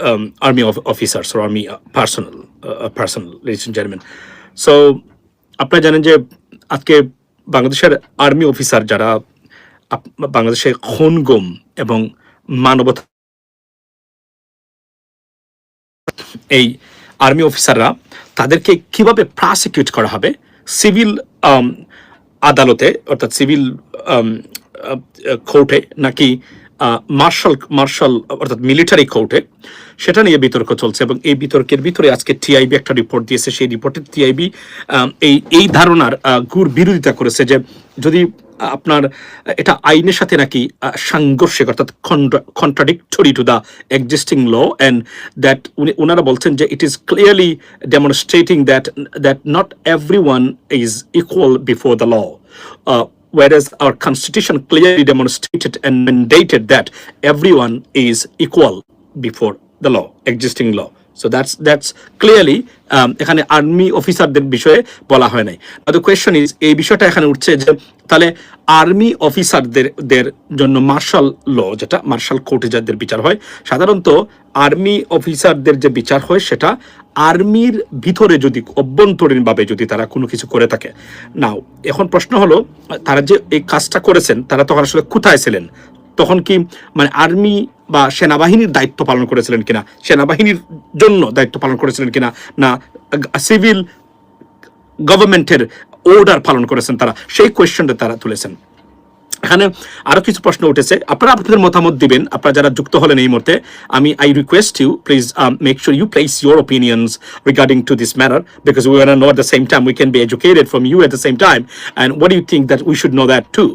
um, army of officers or army uh, personnel, uh, personnel, ladies and gentlemen. So আপনারা জানেন যে আজকে বাংলাদেশের আর্মি অফিসার যারা বাংলাদেশে খুন গুম এবং মানবতা এই আর্মি অফিসাররা তাদেরকে কীভাবে প্রসিকিউট করা হবে সিভিল আদালতে অর্থাৎ সিভিল কোর্টে নাকি মার্শাল মার্শাল, অর্থাৎ মিলিটারি কোর্টে, সেটা নিয়ে বিতর্ক চলছে এবং এই বিতর্কের ভিতরে আজকে টিআইবি একটা রিপোর্ট দিয়েছে। সেই রিপোর্টে টিআইবি এই এই ধারণার গুর বিরোধিতা করেছে যে যদি আপনার, এটা আইনের সাথে নাকি সাংঘর্ষিক অর্থাৎ contradictory to the existing law and that উনি ওনারা বলছেন যে it is clearly demonstrating that that not every one is equal before the law whereas our constitution clearly demonstrated and mandated that everyone is equal before the law existing law that's that's clearly um, এখানে army অফিসারদের বিষয়ে বলা হয় নাই। The question is এই বিষয়টা এখানে উঠছে যে তাহলে আর্মি অফিসারদের দের জন্য মার্শাল ল যেটা মার্শাল কোর্টে যাদের বিচার হয় সাধারণত আর্মি অফিসারদের যে বিচার হয় সেটা আর্মির ভিতরে যদি অভ্যন্তরীণভাবে যদি তারা কোনো কিছু করে থাকে। নাও এখন প্রশ্ন হলো তারা যে এই কাজটা করেছেন তারা তখন আসলে কোথায় ছিলেন? তখন কি মানে আর্মি বা সেনাবাহিনীর দায়িত্ব পালন করেছিলেন কিনা? সেনাবাহিনীর জন্য দায়িত্ব পালন করেছিলেন কিনা? না, সিভিল গভর্নমেন্টের অর্ডার পালন করেছেন তারা। সেই কোয়েশ্চনটা তারা তুলেছেন। এখানে আরও কিছু প্রশ্ন উঠেছে। আপনারা আপনাদের মতামত দিবেন। আপনারা যারা যুক্ত হলেন এই মুহূর্তে আমি I request you please make sure you place your opinions regarding to this matter because we are no same time we can be educated from you at the same time and what do you think that we should know that too?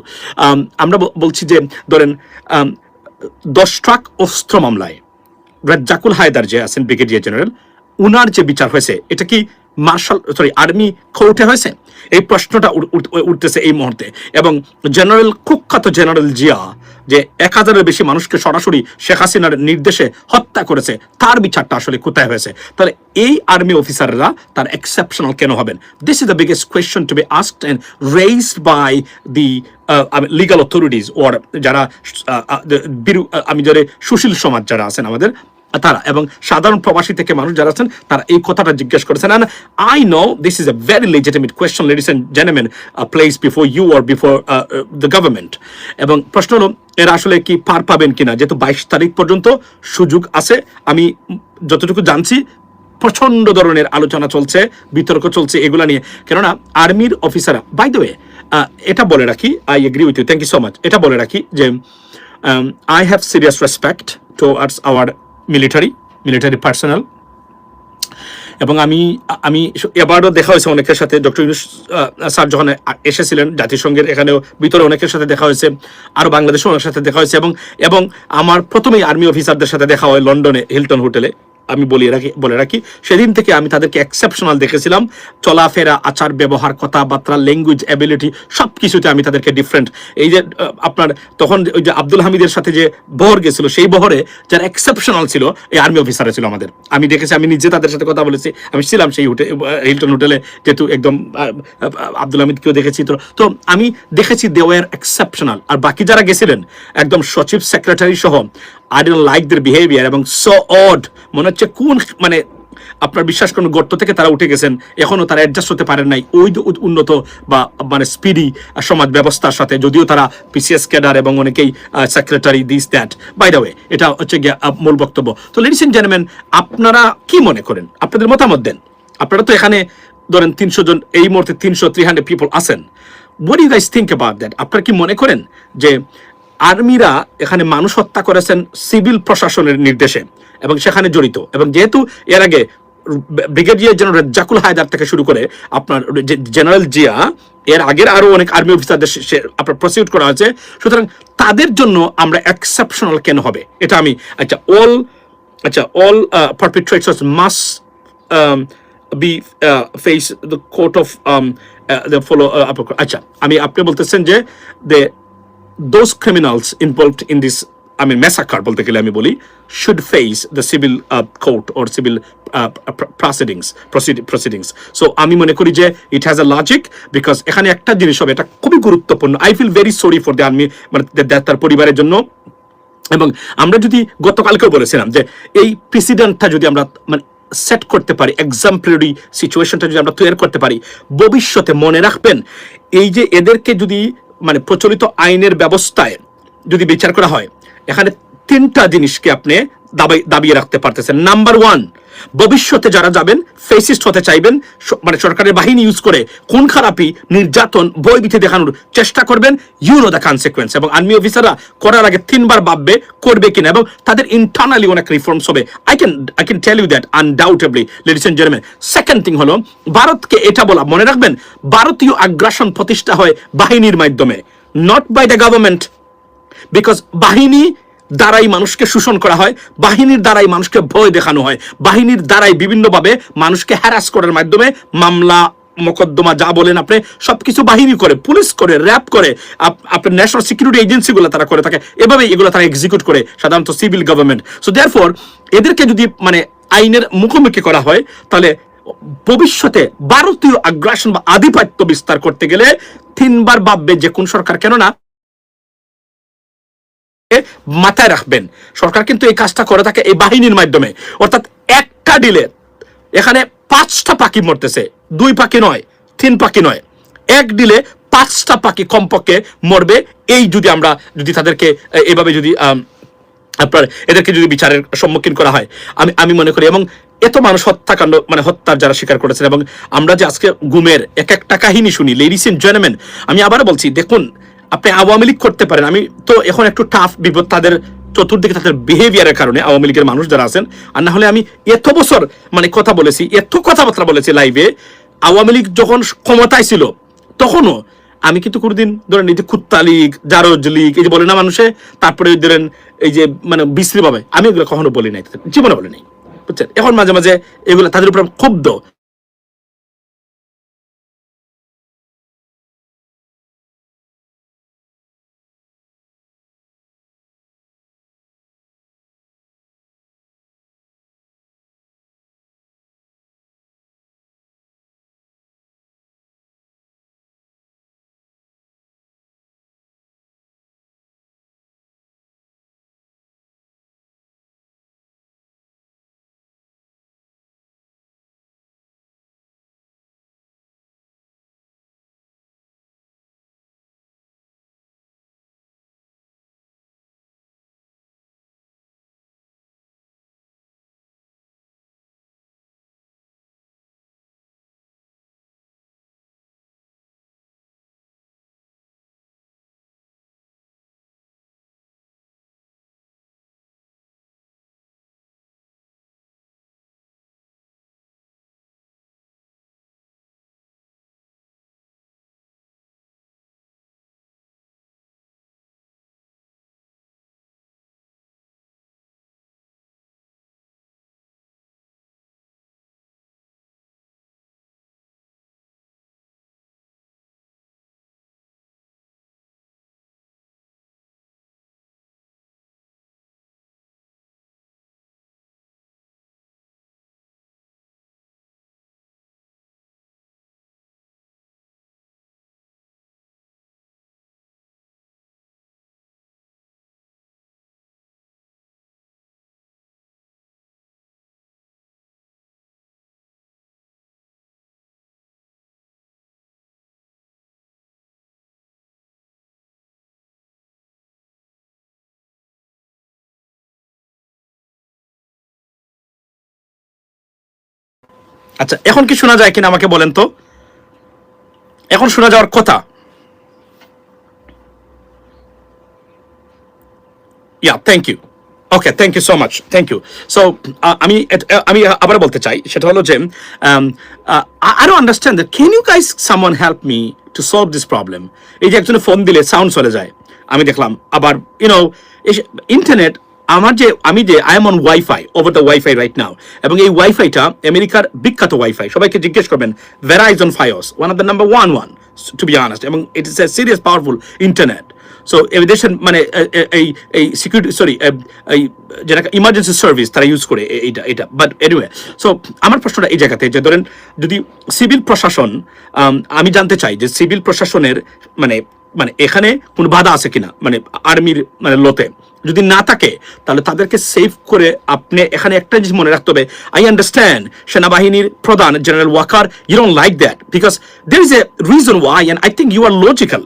Um, আমরা বলছি যে ধরেন um, দশ truck অস্ত্র মামলায় রাজ্জাকুল হায়দার যে আছেন brigadier general উনার যে বিচার হয়েছে এটা কি মার্শাল সরি আর্মি কোর্টে হয়েছে? এই প্রশ্নটা উঠ- উঠ- উঠতেছে এই মুহূর্তে। এবং জেনারেল কুখ্যাত জেনারেল জিয়া যে এক হাজারের বেশি মানুষকে সরাসরি শেখ হাসিনার নির্দেশে হত্যা করেছে তার বিচারটা আসলে কোথায় হয়েছে? তাহলে এই আর্মি অফিসাররা তার এক্সেপশনাল কেন হবেন? This is the biggest question to be asked and raised by the legal authorities or যারা আহ, আহ, the বিরু- আহ, আমি যারা সুশীল সমাজ যারা আছেন আমাদের তারা এবং সাধারণ প্রবাসী থেকে মানুষ যারা আছেন তারা এই কথাটা জিজ্ঞেস করেছেন। And I know this is a very legitimate question ladies and gentlemen uh, placed before you or the government. এবং প্রশ্ন হলো এরা আসলে কি পার পাবেন কিনা? যেহেতু বাইশ তারিখ পর্যন্ত সুযোগ আছে আমি যতটুকু জানছি প্রচণ্ড ধরনের আলোচনা চলছে বিতর্ক চলছে এগুলা নিয়ে। কেননা আর্মির অফিসাররা বাই দ্য ওয়ে এটা বলে রাখি I agree with you thank you so much এটা বলে রাখি যে I have serious respect towards our military military personnel এবং আমি আমি এবারও দেখা হয়েছে অনেকের সাথে, ডক্টর ইউনুস স্যার যখন এসেছিলেন জাতিসংঘের, এখানেও ভিতরে অনেকের সাথে দেখা হয়েছে, আরও বাংলাদেশেও অনেকের সাথে দেখা হয়েছে এবং এবং আমার প্রথমেই আর্মি অফিসারদের সাথে দেখা হয় লন্ডনে হিলটন হোটেলে। আমি বলি রাখি, বলে রাখি। সেদিন থেকে আমি তাদেরকে এক্সেপশনাল দেখেছিলাম। চলাফেরা, আচার ব্যবহার, কথাবার্তা ল্যাঙ্গুয়েজ অ্যাবিলিটি সব কিছুতে আমি তাদেরকে ডিফারেন্ট এই যে আপনার তখন ওই যে আব্দুল হামিদের সাথে যে বহর গেছিল, সেই বহরে যারা এক্সেপশনাল ছিল, এই আর্মি অফিসাররা ছিল আমাদের। আমি দেখেছি, আমি নিজে তাদের সাথে কথা বলেছি, আমি ছিলাম সেই হোটেল হিলটন হোটেলে যেহেতু একদম আব্দুল হামিদকেও দেখেছি। তো তো আমি দেখেছি দে ওয়ার এক্সেপশনাল আর বাকি যারা গেছিলেন, একদম সচিব সেক্রেটারি সহ I don't like their behaviour এবং সো অড মনে হচ্ছে কোন মানে আপনার বিশ্বাস করুন গর্ত থেকে তারা উঠে গেছেন, এখনও তারা অ্যাডজাস্ট হতে পারেন নাই। ওই উন্নত বা মানে স্পিডি সমাজ ব্যবস্থার সাথে, যদিও তারা পিসিএস ক্যাডার এবং অনেকেই secretary this that by the way এটা হচ্ছে গিয়ে মূল বক্তব্য। তো লেডিস এন্ড জেন্টলম্যান আপনারা কি মনে করেন? আপনাদের মতামত দেন। আপনারা তো এখানে ধরেন তিনশো জন, এই মুহূর্তে তিনশো থ্রি হান্ড্রেড পিপল আছেন। Do you guys think about that? আপনারা কি মনে করেন যে আর্মিরা এখানে মানুষ হত্যা করেছেন সিভিল প্রশাসনের নির্দেশে? এবং সেখানে জড়িত এবং যেহেতু এর আগে ব্রিগেডিয়ার জেনারেল জাকুল হায়দার থেকে শুরু করে আপনার জেনারেল জিয়া এর আগের আরও অনেক আর্মি অফিসারদের আপনার প্রসিকিউট করা হয়েছে সুতরাং তাদের জন্য আমরা এক্সেপশনাল কেন হবে এটা আমি আচ্ছা অল আচ্ছা all perpetrators um, uh, the follow uh, upper court. আচ্ছা আমি আপনি বলতেছেন যে they those criminals involved in this Mean, massacre বলতে গেলে আমি বলি should face the civil court court civil proceed- proceedings so, আমি মনে করি যে it has a logic because এখানে একটা জিনিস হবে, এটা খুবই গুরুত্বপূর্ণ। I feel very sorry for the army মানে তার পরিবারের জন্য। এবং আমরা যদি গতকালকেও বলেছিলাম যে এই প্রেসিডেন্টটা যদি আমরা মানে সেট করতে পারি এক্সাম্পলারি সিচুয়েশনটা যদি আমরা তৈরি করতে পারি, ভবিষ্যতে মনে রাখবেন, এই যে এদেরকে যদি মানে প্রচলিত আইনের ব্যবস্থায় যদি বিচার করা হয় এখানে তিনটা জিনিসকে আপনি দাবি, দাবিয়ে রাখতে পারতেছেন। নাম্বার ওয়ান ভবিষ্যতে যারা যাবেন ফেসিস্ট হতে চাইবেন মানে সরকারের বাহিনী ইউজ করে খুন খারাপি, নির্যাতন বইবিথি দেখানোর চেষ্টা করবেন ইউ নো দ্য কনসিকুয়েন্স এবং আর্মি অফিসাররা করার আগে তিনবার ভাববে, করবে কিনা, এবং তাদের ইন্টারনালি অনেক রিফর্মস হবে। I can I can tell you that undoubtedly ladies and gentleman second thing হলো, ভারতকে এটা বলা, মনে রাখবেন, ভারতীয় আগ্রাসন প্রতিষ্ঠা হয় বাহিনীর মাধ্যমে not by the government because বাহিনী দ্বারাই মানুষকে শোষণ করা হয়, বাহিনীর দ্বারাই মানুষকে ভয় দেখানো হয়, বাহিনীর দ্বারাই বিভিন্নভাবে মানুষকে হ্যারাস করার মাধ্যমে মামলা, মোকদ্দমা, যা বলেন আপনি, সবকিছু বাহিনী করে, পুলিশ করে র্যাব করে আপনার ন্যাশনাল সিকিউরিটি এজেন্সিগুলো তারা করে থাকে এভাবে এগুলো তারা এক্সিকিউট করে, সাধারণত সিভিল গভর্নমেন্ট সো দেয়ার এদেরকে যদি মানে আইনের মুখোমুখি করা হয়, তাহলে ভবিষ্যতে ভারতীয় আগ্রাসন বা আধিপত্য বিস্তার করতে গেলে তিনবার ভাববে যে কোন সরকার কেননা মাথায় রাখবেন। সরকার কিন্তু এই কাজটা করে থাকে এই বাহিনীর মাধ্যমে। অর্থাৎ একটা ডিলে, এখানে পাঁচটা পাখি মরতেছে। দুই পাখি নয়, তিন পাখি নয়। এক ডিলে পাঁচটা পাখি কমপক্ষে মরবে। এই যদি আমরা যদি তাদেরকে, এভাবে যদি আপনার, এদেরকে যদি বিচারের সম্মুখীন করা হয়, আমি আমি মনে করি। এবং এত মানুষ হত্যাকাণ্ড মানে হত্যার যারা স্বীকার করেছেন, এবং আমরা যে আজকে গুমের এক একটা কাহিনী শুনি লেডিস এন্ড জেন্টলম্যান আমি আবারও বলছি, দেখুন আপনি আওয়ামী লীগ করতে পারেন। আমি তো এখন একটু টাফ বিপদ, তাদের চতুর্দিকে তাদের বিহেভিয়ারের কারণে আওয়ামী লীগের মানুষ যারা আছেন, আর না হলে আমি এত বছর মানে কথা বলেছি, এত কথাবার্তা বলেছি লাইভে আওয়ামী লীগ যখন ক্ষমতায় ছিল, তখনও আমি কিন্তু কোনোদিন ধরেন এই যে কুত্তা লীগ, জারজ লীগ, এই যে বলে না মানুষে, তারপরে ধরেন এই যে মানে বিশ্রী ভাবে, আমি এগুলো কখনো বলি নাই, জীবনে বলি নাই, বুঝছেন? এখন মাঝে মাঝে এগুলো তাদের উপর ক্ষুব্ধ। আচ্ছা এখন কি শোনা যায় কিনা আমাকে বলেন তো? এখন শোনা যাওয়ার কথা। Yeah thank you okay thank you so much thank you so আমি আমি আবার বলতে চাই, সেটা হলো যে don't understand can you guys someone help me to solve this problem এই যে একজনে ফোন দিলে সাউন্ড চলে যায়। আমি দেখলাম, আবার ইউনো ইন্টারনেট আমার যে, আমি যে I am on wifi over the wifi right now এবং এই ওয়াইফাইটা আমেরিকার বিখ্যাত ওয়াইফাই সবাইকে জিজ্ঞেস করবেন Verizon Fios one of the number one one to be honest এবং it is a serious powerful internet so দেশের মানে এই এই সিকিউরিটি সরি এই যেটা ইমার্জেন্সি সার্ভিস তারা ইউজ করে এইটা, এটা বাট এনিওয়ে সো আমার প্রশ্নটা এই জায়গাতে, যে ধরেন, যদি সিভিল প্রশাসন, আমি জানতে চাই যে সিভিল প্রশাসনের মানে মানে এখানে কোনো বাধা আছে কিনা? মানে আর্মির মানে লোতে। যদি না থাকে, তাহলে তাদেরকে সেভ করে আপনি এখানে একটা জিনিস মনে রাখতে হবে। আই আন্ডারস্ট্যান্ড সেনাবাহিনীর প্রধান general Waker you don't like that because there is a reason why and I think you are logical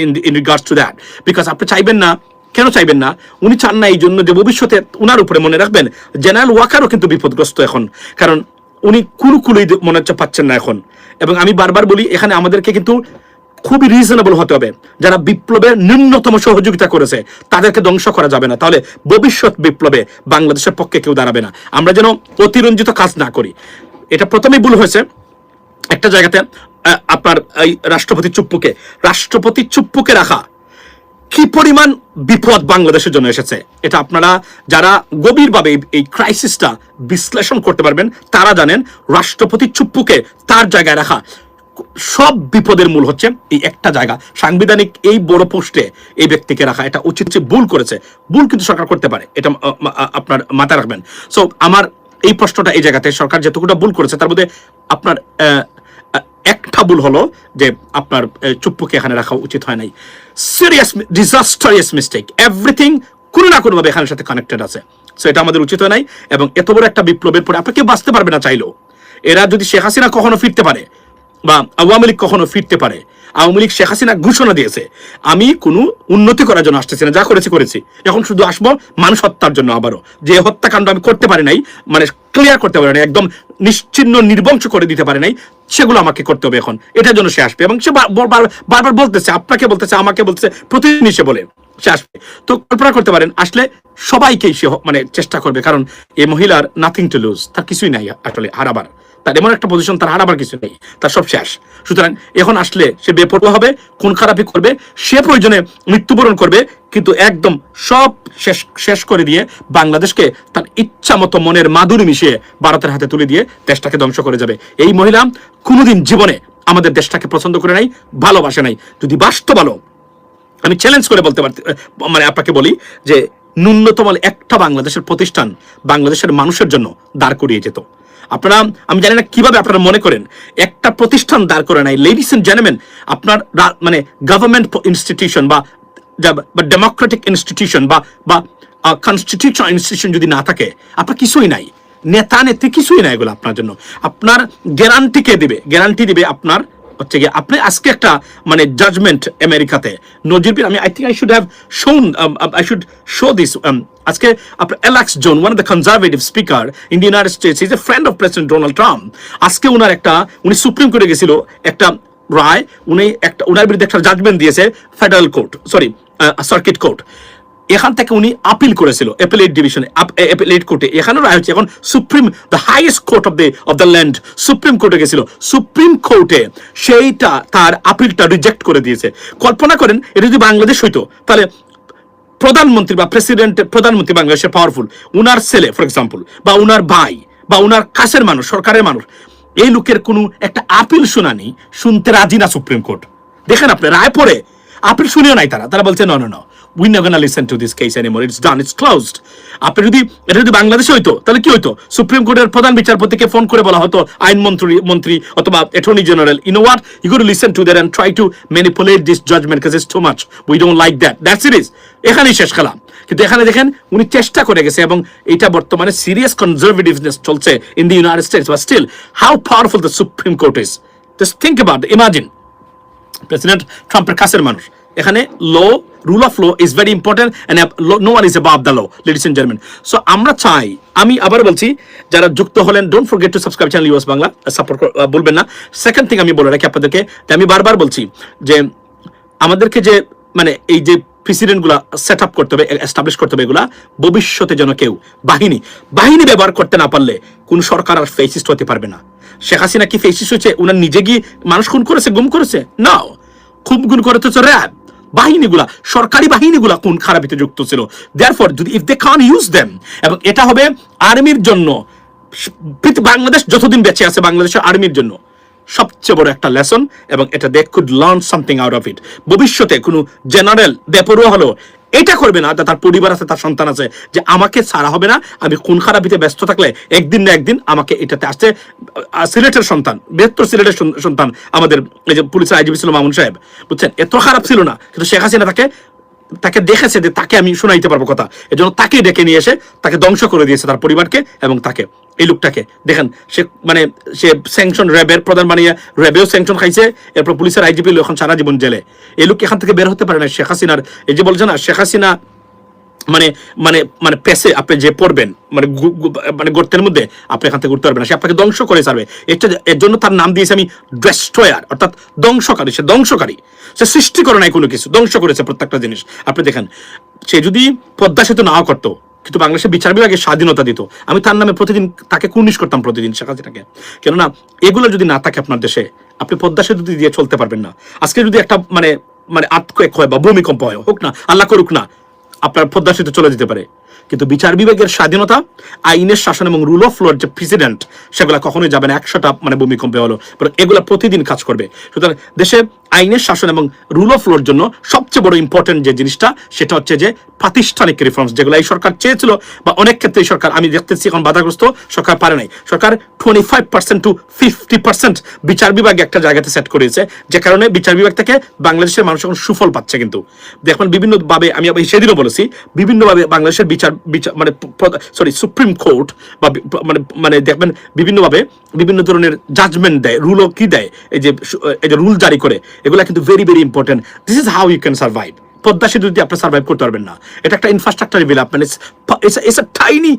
in in regards to that because আপনি চাইবেন না, কেন চাইবেন না? উনি চান না এই জন্য যে ভবিষ্যতে উনার উপরে মনে রাখবেন। জেনারেল ওয়াকারও কিন্তু বিপদগ্রস্ত এখন। কারণ উনি কোনো কুলই মনে হচ্ছে পাচ্ছেন না এখন। এবং আমি বারবার বলি, এখানে আমাদেরকে কিন্তু খুবই রিজনেবল হতে হবে। যারা বিপ্লবের ন্যূনতম সহযোগিতা করেছে, তাদেরকে ধ্বংস করা যাবে না। তাহলে ভবিষ্যৎ বিপ্লবে বাংলাদেশের পক্ষে কেউ দাঁড়াবে না। আমরা যেন অতিরঞ্জিত কাজ না করি। এটা প্রথমেই ভুল হয়েছে। একটা জায়গাতে আপনার এই রাষ্ট্রপতি চুপ্পুকে রাষ্ট্রপতি চুপ্পুকে রাখা কি পরিমাণ বিপদ বাংলাদেশের জন্য এসেছে? এটা আপনারা যারা গভীরভাবে এই- এই ক্রাইসিসটা বিশ্লেষণ করতে পারবেন, তারা জানেন রাষ্ট্রপতি চুপ্পুকে তার জায়গায় রাখা সব বিপদের মূল হচ্ছে এই একটা জায়গা। সাংবিধানিক এই বড় পোস্টে এই ব্যক্তিকে রাখা, এটা উচিত ভুল করেছে। ভুল কিন্তু সরকার করতে পারে, এটা আপনার মাথায় রাখবেন। সো আমার এই প্রশ্নটা এই জায়গাতে, সরকার যেটুকুটা ভুল করেছে, তার মধ্যে আপনার একটা ভুল হলো যে আপনার চুপ্পুকে এখানে রাখা উচিত হয় নাই। সিরিয়াস ডিজাস্টারিয়াস মিস্টেক এভরিথিং কোনো না কোনোভাবে এখানের সাথে কানেক্টেড আছে। সো এটা আমাদের উচিত হয় নাই, এবং এত বড় একটা বিপ্লবের পরে আপনাকে বাঁচতে পারবে না চাইলেও। এরা যদি শেখ হাসিনা কখনো ফিরতে পারে বা আওয়ামী লীগ কখনো ফিরতে পারে। আওয়ামী লীগ শেখ হাসিনা ঘোষণা দিয়েছে, আমি কোনো উন্নতি করার জন্য আসতেছি না, যা করেছি করেছি। এখন শুধু আসব মানুষ হত্যার জন্য আবারও। যে হত্যাকাণ্ড আমি করতে পারি নাই মানে ক্লিয়ার করতে পারি নাই, একদম নিশ্চিন্ন, নির্বংশ করে দিতে পারে নাই, সেগুলো আমাকে করতে হবে এখন। এটার জন্য সে আসবে এবং সে বার- বার- বারবার বলতেছে, আপনাকে বলতেছে, আমাকে বলতেছে প্রতিদিন সে বলে, সে আসবে। তো কল্পনা করতে পারেন, আসলে সবাইকেই সে মানে চেষ্টা করবে, কারণ এই মহিলার নাথিং টু লুজ তার কিছুই নাই আসলে হারাবার তার এমন একটা পজিশন তার হারাবার কিছু নেই, তার সব শেষ। সুতরাং এখন আসলে সে বেপরোয়া হবে, খুন খারাপি করবে, সে প্রয়োজনে মৃত্যুবরণ করবে, কিন্তু একদম সব শেষ শেষ করে দিয়ে বাংলাদেশকে তার ইচ্ছা মতো মনের মাধুরী মিশিয়ে ভারতের হাতে তুলে দিয়ে দেশটাকে ধ্বংস করে যাবে। এই মহিলা কোনোদিন জীবনে আমাদের দেশটাকে পছন্দ করে নাই, ভালোবাসে নাই। যদি বাস্তব ভালো আমি চ্যালেঞ্জ করে বলতে পারতে মানে আপনাকে বলি যে ন্যূনতম একটা বাংলাদেশের প্রতিষ্ঠান বাংলাদেশের মানুষের জন্য দাঁড় করিয়ে যেত। আপনারা, আমি জানি না কীভাবে আপনারা মনে করেন, একটা প্রতিষ্ঠান দাঁড় করে নাই। লেডিস এন্ড জেন্টলম্যান আপনার মানে গভর্নমেন্ট ইনস্টিটিউশন বা বা ডেমোক্রেটিক ইনস্টিটিউশন বা বা কনস্টিটিউশন ইনস্টিটিউশন যদি না থাকে, আপনার কিছুই নাই। নেতা নেত্রী কিছুই নাই এগুলো আপনার জন্য। আপনার গ্যারান্টি কে দিবে? গ্যারান্টি দিবে আপনার হচ্ছে গিয়ে আপনি আজকে একটা মানে জাজমেন্ট আমেরিকাতে। নজির আমি I think I should have shown I should show this আজকে আপনার Alex Jones one of the conservative speaker in the United States is a friend of president Donald Trump আজকে ওনার একটা, উনি সুপ্রিম কোর্টে গেছিল, একটা রায়, উনি একটা ওনার বিরুদ্ধে একটা জাজমেন্ট দিয়েছে federal court sorry circuit court এখান থেকে উনি আপিল করেছিল অ্যাপেলেট ডিভিশনে অ্যাপেলেট কোর্টে এখানে রায় হচ্ছে এখন supreme the highest court of the of the land supreme কোর্টে গেছিল। সুপ্রিম কোর্টে সেইটা তার আপিলটা রিজেক্ট করে দিয়েছে। কল্পনা করেন, এটা যদি বাংলাদেশ হইতো, তাহলে প্রধানমন্ত্রী বা প্রেসিডেন্ট প্রধানমন্ত্রী বাংলাদেশের পাওয়ারফুল উনার ছেলে ফর এক্সাম্পল বা উনার ভাই, বা উনার কাছের মানুষ, সরকারের মানুষ, এই লোকের কোনো একটা আপিল শুনানি শুনতে রাজি না সুপ্রিম কোর্ট দেখেন আপনি, রায় পড়ে আপিল শুনেও নাই তারা। তারা বলছে ন ন উই না gonna listen to this case anymore it's done it's closed আপনি যদি এটা যদি বাংলাদেশে হইতো, তাহলে কি হইতো? সুপ্রিম কোর্টের প্রধান বিচারপতিকে ফোন করে বলা হতো, আইন মন্ত্রী মন্ত্রী অথবা attorney general you what you got listen to that and try to manipulate this judgment কাজ is too much we don't like that that's it এখানেই শেষ খেলা কিন্তু এখানে দেখেন, উনি চেষ্টা করে গেছে এবং এটা বর্তমানে সিরিয়াস কনজারভেটিভনেস চলছে in the United States but still how powerful the supreme court is just think about imagine president ট্রাম্পের কাছের মানুষ। এখানে law rule of law is very important no one is above the law ladies and gentleman so আমরা চাই, আমি আবার বলছি, যারা যুক্ত হলেন don't forget to subscribe channel US Bangla support বলবেন না। সেকেন্ড থিং আমি বলে রাখি আপনাদেরকে, যে আমি বারবার বলছি, যে আমাদেরকে যে মানে এই যে প্রেসিডেন্টগুলা সেট আপ করতে হবে এস্টাবলিশ করতে হবে এগুলা, ভবিষ্যতে যেন কেউ, বাহিনী বাহিনী ব্যবহার করতে না পারলে কোন সরকার আর ফেসিস্ট হতে পারবে না। শেখ হাসিনা কি ফেসিস্ট হয়েছে? উনার নিজে গিয়ে মানুষ খুন করেছে, গুম করেছে? না খুব গুণ করেছে তো র্যাব বাহিনীগুলা, সরকারি বাহিনীগুলা কোন খারাপিতে যুক্ত ছিল? দেয়ার ফর যদি ইফ দে কান ইউজ দেম এবং এটা হবে আর্মির জন্য বাংলাদেশ যতদিন বেঁচে আছে, বাংলাদেশের আর্মির জন্য সবচেয়ে বড় একটা লেসন এবং এটা they could learn something out of it ভবিষ্যতে কোনো জেনারেল বেপরুয়া হলো এটা করবে না তার পরিবার আছে, তার সন্তান আছে, যে আমাকে ছাড়া হবে না, আমি কোন খারাপিতে ব্যস্ত থাকলে একদিন না একদিন আমাকে এটাতে আসতে সিলেটের সন্তান, বৃহত্তর সিলেটের সন্তান আমাদের, এই যে পুলিশের আইজিপি ছিল মামুন সাহেব, বুঝছেন? এত খারাপ ছিল না, কিন্তু শেখ হাসিনা তাকে তাকে দেখেছে যে তাকে আমি শোনাইতে পারব কথা। এজন্য তাকে ডেকে নিয়ে এসে তাকে ধ্বংস করে দিয়েছে তার পরিবারকে এবং তাকে, এই লোকটাকে। দেখেন, সে মানে সে স্যাংশন র্যাবের প্রধান বানিয়ে র্যাবেও স্যাংশন খাইছে, এরপর পুলিশের আইজিপি এখন সারা জীবন জেলে। এই লোক এখান থেকে বের হতে পারে না শেখ হাসিনার এই যে বলছে না, শেখ হাসিনা মানে মানে মানে পেসে আপনি যে পড়বেন মানে মানে গর্তের মধ্যে আপনি এখান থেকে উঠতে পারবেন সে আপনাকে ধ্বংস করে ছাড়বে। এটা এর জন্য তার নাম দিয়েছে আমি ডেস্ট্রয়ার অর্থাৎ ধ্বংসকারী। সে ধ্বংসকারী। সে সৃষ্টি করে নাই কোনো কিছু, ধ্বংস করেছে প্রত্যেকটা জিনিস। আপনি দেখেন, সে যদি পদ্মা সেতু নাও করতো, কিন্তু বাংলাদেশের বিচার বিভাগে স্বাধীনতা দিত। আমি তার নামে প্রতিদিন তাকে কুর্নিশ করতাম প্রতিদিন শেখ হাসিনাকে। কেননা, এগুলো যদি না থাকে আপনার দেশে, আপনি পদ্মা সেতু দিয়ে চলতে পারবেন না। আজকে যদি একটা মানে মানে আতকোয়েক হয় বা ভূমিকম্প হয়, হোক না, আল্লাহ করুক না আপনার পদ্মা সেতু চলে যেতে পারে। কিন্তু বিচার বিভাগের স্বাধীনতা, আইনের শাসন এবং রুল অফ লর যে প্রেসিডেন্ট সেগুলো কখনোই যাবে না। একশোটা মানে ভূমিকম্পে হলো। এগুলো প্রতিদিন কাজ করবে। সুতরাং দেশে আইনের শাসন এবং রুল অফ লর জন্য সবচেয়ে বড় ইম্পর্টেন্ট যে জিনিসটা, সেটা হচ্ছে যে প্রাতিষ্ঠানিক রিফর্মস যেগুলো এই সরকার চেয়েছিল বা অনেক ক্ষেত্রে এই সরকার, আমি দেখতেছি এখন বাধাগ্রস্ত, সরকার পারে নাই। সরকার twenty five percent to fifty percent বিচার বিভাগ একটা জায়গাতে সেট করেছে, যে কারণে বিচার বিভাগ থেকে বাংলাদেশের মানুষ এখন সুফল পাচ্ছে কিন্তু। দেখবেন বিভিন্নভাবে আমি সেদিনও বলেছি, বিভিন্নভাবে বাংলাদেশের বিচার বিচার মানে সরি সুপ্রিম কোর্ট বা মানে মানে দেখবেন বিভিন্নভাবে বিভিন্ন ধরনের জাজমেন্ট দেয় রুলও কি দেয়, এই যে এই যে রুল জারি করে, এগুলা কিন্তু very very important this is how you can survive Padma Setu যদি আপনি সার্ভাইভ করতে পারবেন না। এটা একটা infrastructure development it's a tiny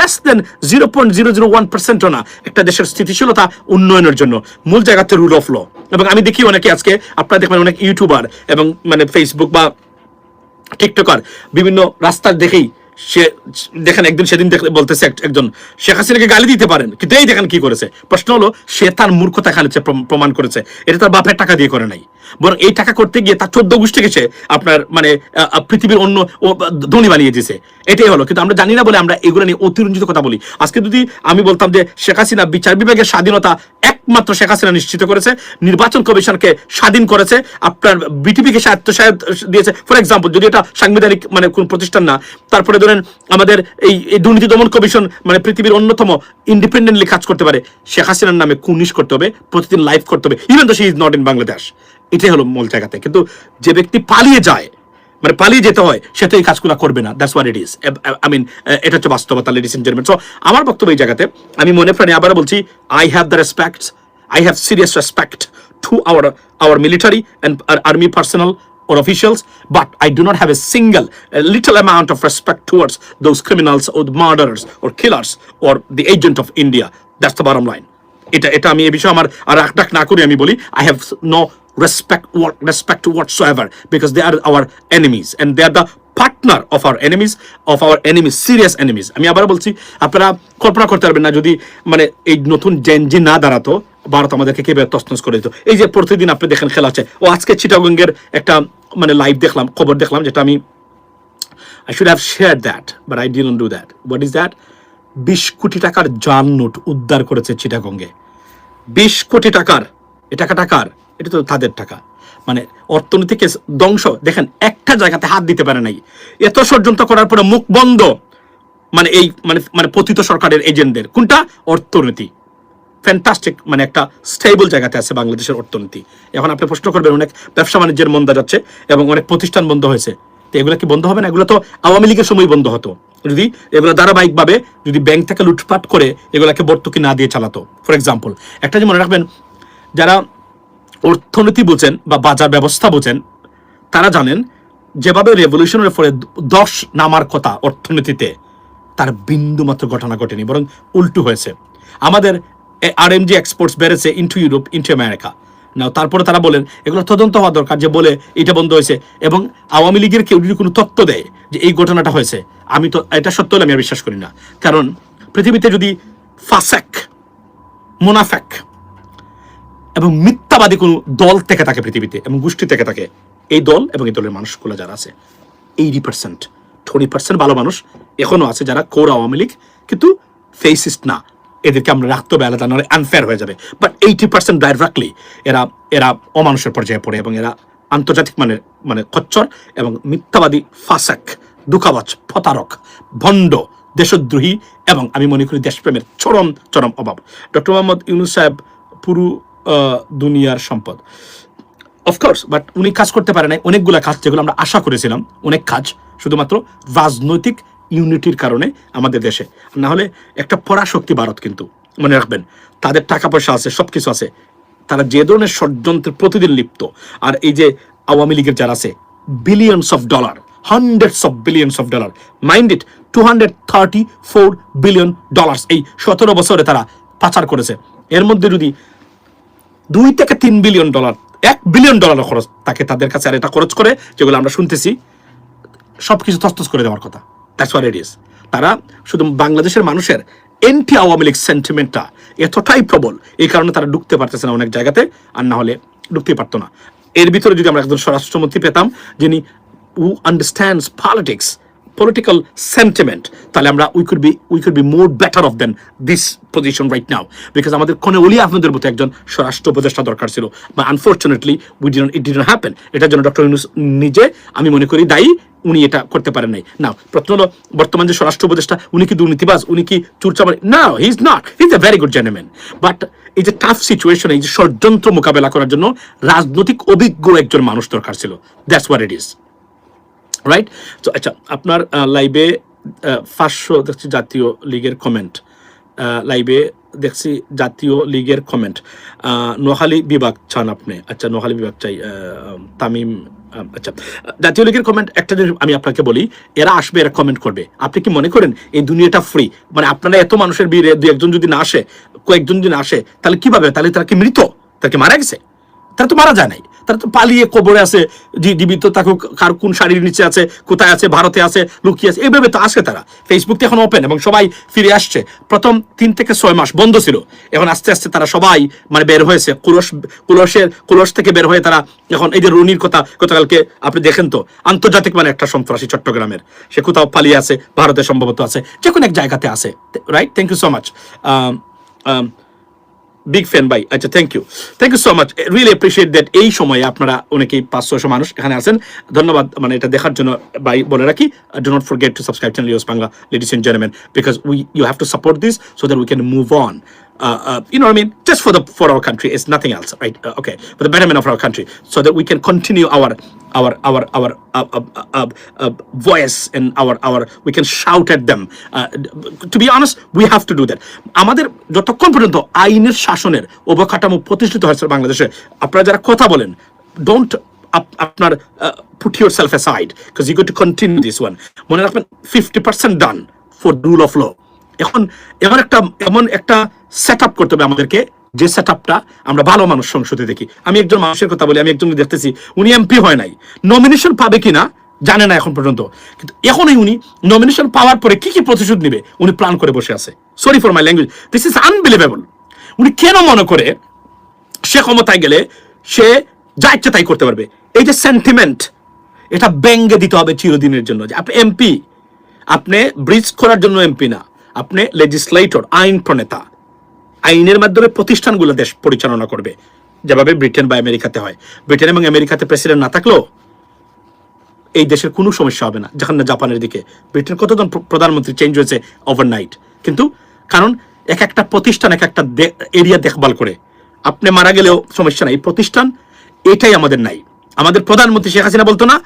less then zero point zero zero one পার্সেন্টও না একটা দেশের স্থিতিশীলতা উন্নয়নের জন্য, মূল জায়গাতে রুল অফ ল এবং আমি দেখি অনেকে আজকে, আপনারা দেখবেন অনেক ইউটিউবার এবং মানে ফেসবুক বা টিকটকার বিভিন্ন রাস্তার দেখেই সে, দেখেন একদিন সেদিন বলতেছে একজন, শেখ হাসিনাকে গালি দিতে পারেন, কিন্তু এই দেখেন কি করেছে? প্রশ্ন হলো, সে তার মূর্খতা খালিছে প্রমাণ করেছে। এটা তার বাপের টাকা দিয়ে করে নাই। বরং এই টাকা করতে গিয়ে তার চোদ্দ গোষ্ঠীকে সে আপনার মানে পৃথিবীর অন্য ধনী বানিয়ে দিয়েছে। এটাই হলো, কিন্তু আমরা জানি না বলে আমরা এগুলো নিয়ে অতিরঞ্জিত কথা বলি। আজকে যদি আমি বলতাম যে শেখ হাসিনা বিচার বিভাগের স্বাধীনতা একমাত্র শেখ হাসিনা নিশ্চিত করেছে, নির্বাচন কমিশনকে স্বাধীন করেছে, আপনার বিটিপিকে স্বায়ত্তশায়ত দিয়েছে। ফর এক্সাম্পল যদি এটা সাংবিধানিক মানে কোন প্রতিষ্ঠান না, তারপরে ধরেন আমাদের এই দুর্নীতি দমন কমিশন মানে পৃথিবীর অন্যতম ইন্ডিপেন্ডেন্টলি কাজ করতে পারে, শেখ হাসিনার নামে কুনিশ করতে হবে, প্রতিদিন লাইভ করতে হবে even though she is not in Bangladesh এটাই হলো মূল জায়গাতে। কিন্তু যে ব্যক্তি পালিয়ে যায় মানে পালিয়ে যেতে হয়, সে তো এই কাজগুলো করবে না। That's what it is I mean এটা হচ্ছে বাস্তবতা লেডিস এন্ড জেন্টলম্যান সো আমার বক্তব্য এই জায়গাতে, আমি মনে প্রাণে আবারও বলছি I have the respect I have serious respect to our our military and army personnel or officials, but I do not have a single, a little amount of respect towards those criminals or the murderers or killers or the agent of India. That's the bottom line. এটা এটা আমি এই বিষয়ে আমার আর রাগ না করে আমি বলি I have no respect respect whatsoever because they are our enemies and they are the partner of our enemies of our enemies serious enemies আমি আবার বলছি আপনারা কল্পনা করতে পারবেন না যদি মানে এই নতুন জেনজি না দাঁড়াতো ভারত আমাদেরকে কীভাবে তসনস করে দিত? এই যে প্রতিদিন আপনি দেখেন খেলা হচ্ছে। ও আজকে চিটাগঙ্গের একটা মানে লাইভ দেখলাম, খবর দেখলাম, যেটা আমি I should have share that but I didn't do that What is that বিশ কোটি টাকার জাল নোট উদ্ধার করেছে চিটাগঙ্গে বিশ কোটি টাকার। এ টাকা টাকার এটা তো তাদের টাকা। মানে অর্থনীতিকে ধ্বংস। দেখেন, একটা জায়গাতে হাত দিতে পারে নাই। এত ষড়যন্ত্র করার পরে মুখ বন্ধ। মানে এই মানে মানে পতিত সরকারের এজেন্টদের। কোনটা? অর্থনীতি। ফ্যান্টাস্টিক মানে একটা স্টেবল জায়গাতে আছে বাংলাদেশের অর্থনীতি। এখন আপনি প্রশ্ন করবেন, অনেক ব্যবসা বাণিজ্যের মন্দা যাচ্ছে এবং অনেক প্রতিষ্ঠান বন্ধ হয়েছে। তো এগুলো কি বন্ধ হবে না? এগুলো তো আওয়ামী লীগের সময় বন্ধ হতো। যদি এগুলো ধারাবাহিকভাবে যদি ব্যাংক থেকে লুটপাট করে এগুলাকে ভর্তুকি না দিয়ে চালাতো। ফর এক্সাম্পল একটা যে মনে রাখবেন, যারা অর্থনীতি বোঝেন বা বাজার ব্যবস্থা বোঝেন, তারা জানেন যেভাবে রেভলিউশনের ফলে দশ নামার কথা অর্থনীতিতে, তার বিন্দু মাত্র ঘটনা ঘটেনি, বরং উল্টো হয়েছে। আমাদের আর এম জি এক্সপোর্টস বেড়েছে ইন্টু ইউরোপ ইন্টু আমেরিকা না তারপরে তারা বলেন, এগুলো তদন্ত হওয়া দরকার যে বলে এটা বন্ধ হয়েছে এবং আওয়ামী লীগের কেউ যদি কোনো তথ্য দেয় যে এই ঘটনাটা হয়েছে, আমি তো, এটা সত্য হলে আমি বিশ্বাস করি না। কারণ পৃথিবীতে যদি ফাসেক, মোনাফেক এবং মিথ্যাবাদী কোনো দল থেকে থাকে পৃথিবীতে এবং গোষ্ঠী থেকে থাকে, এই দল এবং এই দলের মানুষগুলো যারা আছে এইটি পার্সেন্ট টোয়েন্টি পার্সেন্ট ভালো মানুষ এখনও আছে যারা কোর আওয়ামী লীগ, কিন্তু ফেসিস্ট না। এদেরকে আমরা রাখতে হবে আলাদা, নাহলে আনফেয়ার হয়ে যাবে। বাট এইটি পার্সেন্ট ডাইরেক্টলি এরা এরা অমানুষের পর্যায়ে পড়ে এবং এরা আন্তর্জাতিক মানের মানে খচ্চর এবং মিথ্যাবাদী, ফাসাক, দুঃখাবাজ, প্রতারক, ভণ্ড, দেশদ্রোহী এবং আমি মনে করি দেশপ্রেমের চরম চরম অভাব। ডক্টর মোহাম্মদ ইউনুস সাহেব পুরো দুনিয়ার সম্পদ। অফকোর্স বাট উনি কাজ করতে পারে নাই। অনেকগুলো কাজ যেগুলো আমরা আশা করেছিলাম, অনেক কাজ, শুধুমাত্র রাজনৈতিক ইউনিটির কারণে আমাদের দেশে। না হলে একটা পরাশক্তি ভারত কিন্তু, মনে রাখবেন, তাদের টাকা পয়সা আছে সব কিছু আছে। তারা যে ধরনের ষড়যন্ত্রে প্রতিদিন লিপ্ত। আর এই যে আওয়ামী লীগের যারা আছে billions of dollar hundreds of billions of dollar mind it two hundred thirty four billion dollars এই সতেরো বছরে তারা পাচার করেছে। এর মধ্যে যদি দুই থেকে তিন বিলিয়ন ডলার এক বিলিয়ন ডলার খরচ তাকে তাদের কাছে, আর এটা খরচ করে যেগুলো আমরা শুনতেছি, সবকিছু তস্তস করে দেওয়ার কথা। দ্যাটস ওয়ার ইট ইজ তারা শুধু বাংলাদেশের মানুষের এন্টি আওয়ামী লীগ সেন্টিমেন্টটা এতটাই প্রবল, এই কারণে তারা ঢুকতে পারতেছে না অনেক জায়গাতে, আর না হলে ঢুকতে পারতো না। এর ভিতরে যদি আমরা একজন স্বরাষ্ট্রমন্ত্রী পেতাম, যিনি who understands politics political sentiment তাহলে আমরা we could be we could be more better off then this position right now because আমাদের কোনে অলি আহমেদের মতো একজন স্বরাষ্ট্র উপদেষ্টা দরকার ছিল। বা unfortunately we did it did happen এটার জন্য ডক্টর ইউনুস নিজে, আমি মনে করি দায়ী, উনি এটা করতে পারেন নাই। না প্রশ্ন হলো, বর্তমান যে স্বরাষ্ট্র উপদেষ্টা, উনি কি দুর্নীতিবাজ? উনি কি চুরচামারি? না he is not he is a very good gentleman but এই যে টাফ সিচুয়েশন এই যে ষড়যন্ত্র মোকাবেলা করার জন্য রাজনৈতিক অভিজ্ঞ একজন মানুষ দরকার ছিল। That's what it is right তো আচ্ছা আপনার লাইভে পাঁচশো দেখছি জাতীয় লীগের কমেন্ট লাইভে দেখছি জাতীয় লীগের কমেন্ট নোহালি বিভাগ চান আপনি। আচ্ছা নোহালি বিভাগ চাই তামিম আচ্ছা জাতীয় লীগের কমেন্ট একটা জিনিস আমি আপনাকে বলি, এরা আসবে, এরা কমেন্ট করবে। আপনি কি মনে করেন এই দুনিয়াটা ফ্রি মানে আপনারা এত মানুষের ভিড়ে দু একজন যদি না আসে, কয়েকজন যদি না আসে, তাহলে কীভাবে তাহলে তারা কি মৃত? তারা কি মারা গেছে? তারা তো মারা যায় নাই। তারা তো পালিয়ে কবরে আছে জীবিত থাকুক, কার কোন শাড়ির নিচে আছে, কোথায় আছে, ভারতে আছে, লুকিয়ে আছে, এইভাবে তো আসে তারা। ফেসবুক তো এখন ওপেন এবং সবাই ফিরে আসছে। প্রথম তিন থেকে ছয় মাস বন্ধ ছিল। এখন আস্তে আস্তে তারা সবাই মানে বের হয়েছে। কুলস কুলসের কুলস থেকে বের হয়ে তারা এখন এই যে রুনির কথা গতকালকে আপনি দেখেন তো, আন্তর্জাতিক মানে একটা সন্ত্রাসী চট্টগ্রামের। সে কোথাও পালিয়ে আছে, ভারতে সম্ভবত আছে যে কোনো এক জায়গাতে আছে right thank you so much big fan ভাই আচ্ছা thank you thank you so much really appreciate that এই সময় আপনারা অনেকেই পাঁচ ছশো মানুষ এখানে আছেন। ধন্যবাদ মানে এটা দেখার জন্য ভাই বলে রাখি। Do not forget to subscribe channel US Bangla ladies and gentleman because we you have to support this so that we can move on you know what I mean? Just for the for our country, it's nothing else, right? Uh, okay, for the betterment of our country, so that we can continue our our our our uh, uh, uh, uh, uh, voice and our our we can shout at them. Uh, to be honest, we have to do that. আমাদের যতক্ষণ পর্যন্ত আইনের শাসনের অবকাঠামো প্রতিষ্ঠিত হয়েছে বাংলাদেশে আপনারা যারা কথা বলেন ডোন্ট আপনার yourself aside because you go to continue this one মনে রাখবেন fifty percent done for rule of law এখন, এমন একটা এমন একটা সেট আপ করতে হবে আমাদেরকে, যে সেট আমরা ভালো মানুষ সংসদে দেখি। আমি একজন মানুষের কথা বলি, আমি একজন দেখতেছি, উনি এমপি হয় নাই। নমিনেশন পাবে কিনা, জানে না এখন পর্যন্ত। কিন্তু এখনই উনি নমিনেশন পাওয়ার পরে কি কি প্রতিশোধ নেবে, উনি প্ল্যান করে বসে আছে। Sorry for my language this is unbelievable উনি কেন মনে করে, সে ক্ষমতায় গেলে সে যা ইচ্ছে তাই করতে পারবে। এই যে সেন্টিমেন্ট এটা ব্যঙ্গে দিতে হবে চিরদিনের জন্য। যে আপনি এমপি আপনি ব্রিজ করার জন্য এমপি না। আপনি লেজিসলেটর আইন প্রণেতা। আইনের মাধ্যমে প্রতিষ্ঠানগুলো দেশ পরিচালনা করবে। যেভাবে ব্রিটেন বা আমেরিকাতে হয়। ব্রিটেন এবং আমেরিকাতে প্রেসিডেন্ট না থাকলেও এই দেশের কোনো সমস্যা হবে না, যখন না জাপানের দিকে। ব্রিটেন কতজন প্রধানমন্ত্রী চেঞ্জ হয়েছে ওভারনাইট কিন্তু কারণ এক একটা প্রতিষ্ঠান, এক একটা এরিয়া দেখভাল করে। আপনি মারা গেলেও সমস্যা নাই। প্রতিষ্ঠান এটাই আমাদের নাই। আমাদের প্রধানমন্ত্রী শেখ হাসিনা বলতো না,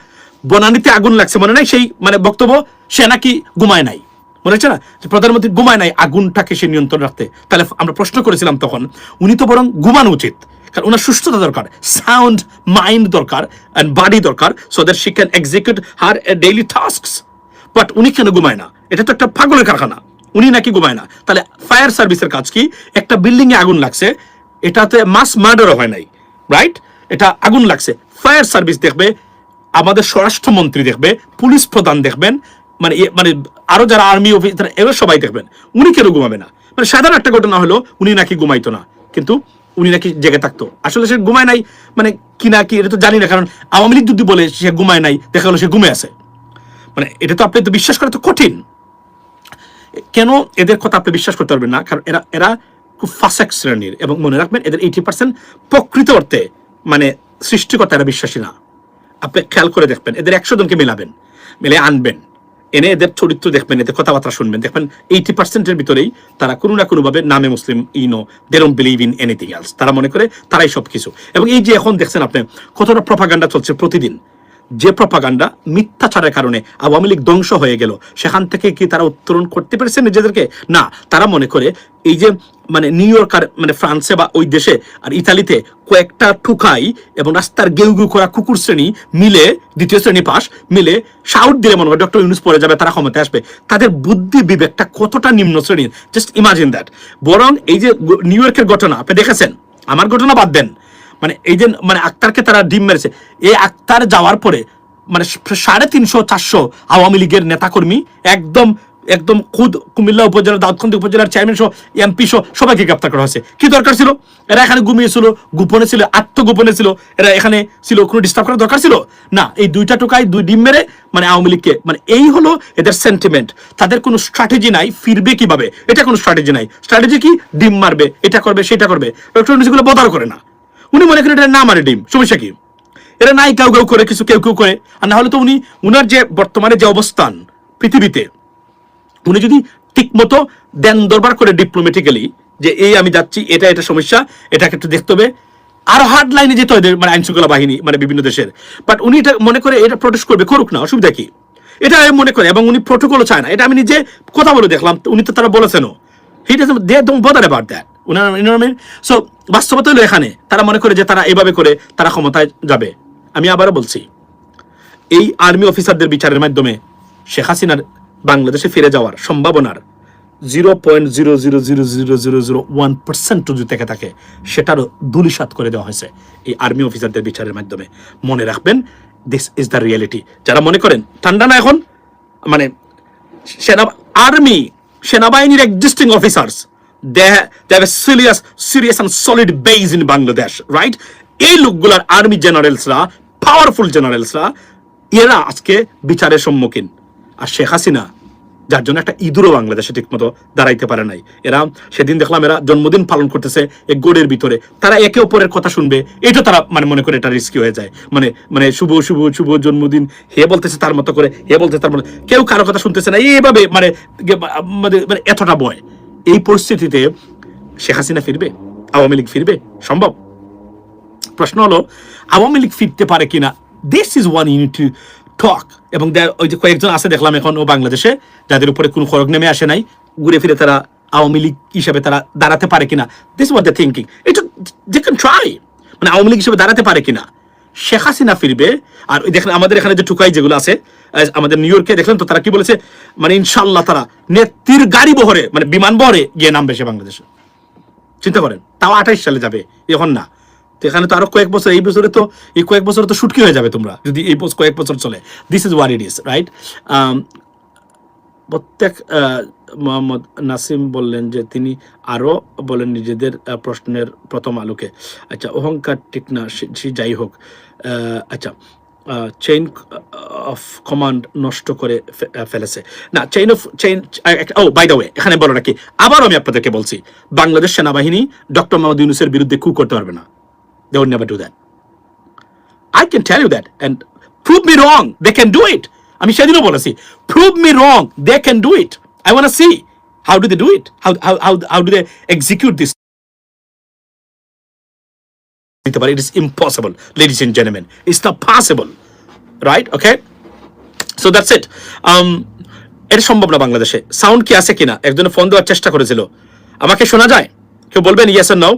বনানীতে আগুন লাগছে মনে নাই? সেই মানে বক্তব্য সে নাকি ঘুমায় নাই। হচ্ছে না প্রধানমন্ত্রী ঘুমায় নাই, আগুনটাকে সে নিয়ন্ত্রণ রাখতে। তাহলে আমরা প্রশ্ন করেছিলাম তখন, উনি তো বরং ঘুমানো উচিত, কারণ ওনার সুস্থতা দরকার সাউন্ড মাইন্ড দরকার অ্যান্ড বডি দরকার so that she can execute her daily tasks but উনি কেন ঘুমায় না? এটা তো একটা পাগলের কারখানা, উনি নাকি ঘুমায় না? তাহলে ফায়ার সার্ভিসের কাজ কি? একটা বিল্ডিং এ আগুন লাগছে, এটাতে মাস মার্ডারও হয় নাই রাইট এটা আগুন লাগছে ফায়ার সার্ভিস দেখবে, আমাদের স্বরাষ্ট্রমন্ত্রী দেখবে, পুলিশ প্রধান দেখবেন মানে মানে আরও যারা আর্মি অফিসার এরা সবাই দেখবেন। উনি কেন ঘুমাবে না? মানে সাধারণ একটা ঘটনা হলো, উনি নাকি ঘুমাইতো না। কিন্তু উনি নাকি জেগে থাকতো। আসলে সে ঘুমায় নাই মানে কি না কি, এটা তো জানি না, কারণ আওয়ামী লীগ যদি বলে সে ঘুমায় নাই, দেখা গেলো সে ঘুমে আছে। মানে এটা তো আপনি তো বিশ্বাস করা তো কঠিন। কেন এদের কথা আপনি বিশ্বাস করতে পারবেন না? কারণ এরা এরা খুব ফাঁসাক শ্রেণির এবং মনে রাখবেন এদের এইটি পার্সেন্ট প্রকৃত অর্থে মানে সৃষ্টিকর্তা এরা বিশ্বাসী না। আপনি খেয়াল করে দেখবেন, এদের একশো জনকে মেলাবেন, মিলে আনবেন। এনে এদের চরিত্র দেখবেন, এদের কথাবার্তা শুনবেন। দেখবেন এইটি পার্সেন্টের ভিতরেই তারা কোনো না কোনোভাবে নামে Muslim, you know they don't believe in anything else তারা মনে করে তারাই সব কিছু এবং এই যে এখন দেখছেন আপনি, কতটা প্রফাগান্ডা চলছে প্রতিদিন। যে প্রপাগান্ডা মিথ্যাচারের কারণে আওয়ামী লীগ ধ্বংস হয়ে গেল, সেখান থেকে কি তারা উত্তরণ করতে পেরেছে নিজেদেরকে? না, তারা মনে করে এই যে মানে নিউ ইয়র্ক আর মানে ফ্রান্সে বা ওই দেশে আর ইতালিতে কয়েকটা ঠুকাই এবং রাস্তার গেউ গেউ করা কুকুর শ্রেণি মিলে, দ্বিতীয় শ্রেণি পাস, মিলে সাউট দিলে মনে হয় ডক্টর ইউনুস পড়ে যাবে, তারা ক্ষমতায় আসবে। তাদের বুদ্ধি বিবেকটা কতটা নিম্ন শ্রেণির? জাস্ট ইমাজিন দ্যাট বরং এই যে নিউ ইয়র্কের ঘটনা, আপনি দেখেছেন? আমার ঘটনা বাদ দেন। মানে এই যে মানে আক্তারকে তারা ডিম মেরেছে। এই আক্তার যাওয়ার পরে মানে সাড়ে তিনশো, চারশো আওয়ামী লীগের নেতাকর্মী, একদম একদম খুদ কুমিল্লা উপজেলা দাউদকান্দি উপজেলার চেয়ারম্যান সহ এমপি সহ, সবাইকে গ্রেপ্তার করা হয়েছে। কি দরকার ছিল? এরা এখানে ঘুমিয়েছিল গোপনে ছিল, আত্মগোপনে ছিল, এরা এখানে ছিল, কোনো ডিস্টার্ব করার দরকার ছিল? না, এই দুইটা টোকায় দুই ডিম মেরে মানে আওয়ামী লীগকে মানে এই হলো এদের সেন্টিমেন্ট তাদের কোনো স্ট্র্যাটেজি নাই, ফিরবে কীভাবে? এটা কোনো স্ট্র্যাটেজি নাই। স্ট্র্যাটেজি কি? ডিম মারবে, এটা করবে, সেটা করবে। ডক্টর বদল করে না। উনি মনে করেন এটা না মারে ডিম সমস্যা কি এরা নাই কেউ কেউ করে, কিছু কেউ কেউ করে। আর না হলে তো উনি, উনার যে বর্তমানে যে অবস্থান পৃথিবীতে, উনি যদি ঠিক মতো দেন দরবার করে ডিপ্লোমেটিক্যালি যে এই আমি যাচ্ছি, এটা এটা সমস্যা, এটাকে একটু দেখতে হবে। আর হার্ড লাইনে যেতে হয় মানে আইন শৃঙ্খলা বাহিনী মানে বিভিন্ন দেশের। বাট উনি এটা মনে করে এটা প্রোটেস্ট করবে, করুক না, অসুবিধা কি? এটা আমি মনে করে, এবং উনি প্রোটোকলও চায় না। এটা আমি নিজে কথা বলে দেখলাম, উনি তো তারা বলেছেনও। He does they don't bother about that উনার সো বাস্তবতা হলো এখানে। তারা মনে করে যে তারা এভাবে করে তারা ক্ষমতায় যাবে। আমি আবারও বলছি, এই আর্মি অফিসারদের বিচারের মাধ্যমে শেখ হাসিনার বাংলাদেশে ফিরে যাওয়ার সম্ভাবনার zero point zero zero zero zero zero zero one percent যদি থেকে থাকে, সেটারও দুলিশাত করে দেওয়া হয়েছে এই আর্মি অফিসারদের বিচারের মাধ্যমে। মনে রাখবেন দিস ইজ দ্য রিয়েলিটি যারা মনে করেন, ঠান্ডা না এখন? মানে সেনা আর্মি, সেনাবাহিনীর existing officers they they have a serious serious and solid base in Bangladesh right এই লোকগুলার আর্মি জেনারেলসরা পাওয়ারফুল জেনারেলসরা এরা আজকে বিচারের সম্মুখীন। আর শেখ হাসিনা, যার জন্য একটা ইঁদুরও বাংলাদেশে ঠিকমতো দাঁড়াইতে পারে নাই। এরা, সেদিন দেখলাম এরা জন্মদিন পালন করতেছে এক গোড়ের ভিতরে। তারা একে অপরের কথা শুনবে, এটা তারা মানে মনে করে এটা রিস্কি হয়ে যায়। মানে মানে শুভ শুভ শুভ জন্মদিন, হে বলতেছে তার মতো করে, হে বলতেছে তার মতো কেউ কারও কথা শুনতেছে না এইভাবে মানে মানে মানে এতটা বয় এই পরিস্থিতিতে শেখ হাসিনা ফিরবে? আওয়ামী লীগ ফিরবে? সম্ভব? প্রশ্ন হলো, আওয়ামী লীগ ফিরতে পারে কিনা? This is one unit talk এবং ওই যে কয়েকজন আছে, দেখলাম এখন ও বাংলাদেশে, যাদের উপরে কোনো খরগ নেমে আসে নাই, ঘুরে ফিরে তারা আওয়ামী লীগ হিসাবে তারা দাঁড়াতে পারে কিনা? দিস ওয়াট দ্য থিঙ্কিং এটা দে ক্যান ট্রাই মানে আওয়ামী লীগ হিসেবে দাঁড়াতে পারে কিনা? শেখ হাসিনা ফিরবে, আর দেখেন আমাদের এখানে যে টুকাই যেগুলো আছে আমাদের নিউ ইয়র্কে দেখলেন তো তারা কি বলেছে? মানে ইনশাল্লাহ তারা নেত্রীর গাড়ি বহরে মানে বিমান বহরে গিয়ে নামবে সে বাংলাদেশে। চিন্তা করেন, তাও আঠাইশ সালে যাবে এখন না। তো এখানে তো আরও কয়েক বছর, এই বছরে তো, এই কয়েক বছরে তো শুটকি হয়ে যাবে তোমরা, যদি এই কয়েক বছর চলে। This is war it is right প্রত্যেক মোহাম্মদ নাসিম বললেন যে তিনি আরও বলেন নিজেদের প্রশ্নের প্রথম আলোকে আচ্ছা অহংকার ঠিক না, সে- যাই হোক আচ্ছা চেইন অফ কমান্ড নষ্ট করে ফেলেছে না চেইন অফ চেইন ও বাই দ্য ওয়ে এখানে বলো নাকি আবার আমি আপনাদেরকে বলছি, বাংলাদেশ সেনাবাহিনী ডক্টর মোহাম্মদ ইউনুসের বিরুদ্ধে কু করতে পারবে না they would never do that I can tell you that and prove me wrong. They can do it আমি সেদিনও বলেছি prove me wrong. They can do it. I want to see how do they do it? How how how how do they execute this? It is impossible, ladies and gentlemen. It's not possible, right? Okay. So that's it. Um, এটা সম্ভব না বাংলাদেশে sound কি আছে কিনা একজনে phone দেওয়ার চেষ্টা করেছিল আমাকে শোনা যায় কেউ বলবেন ইয়েস নাও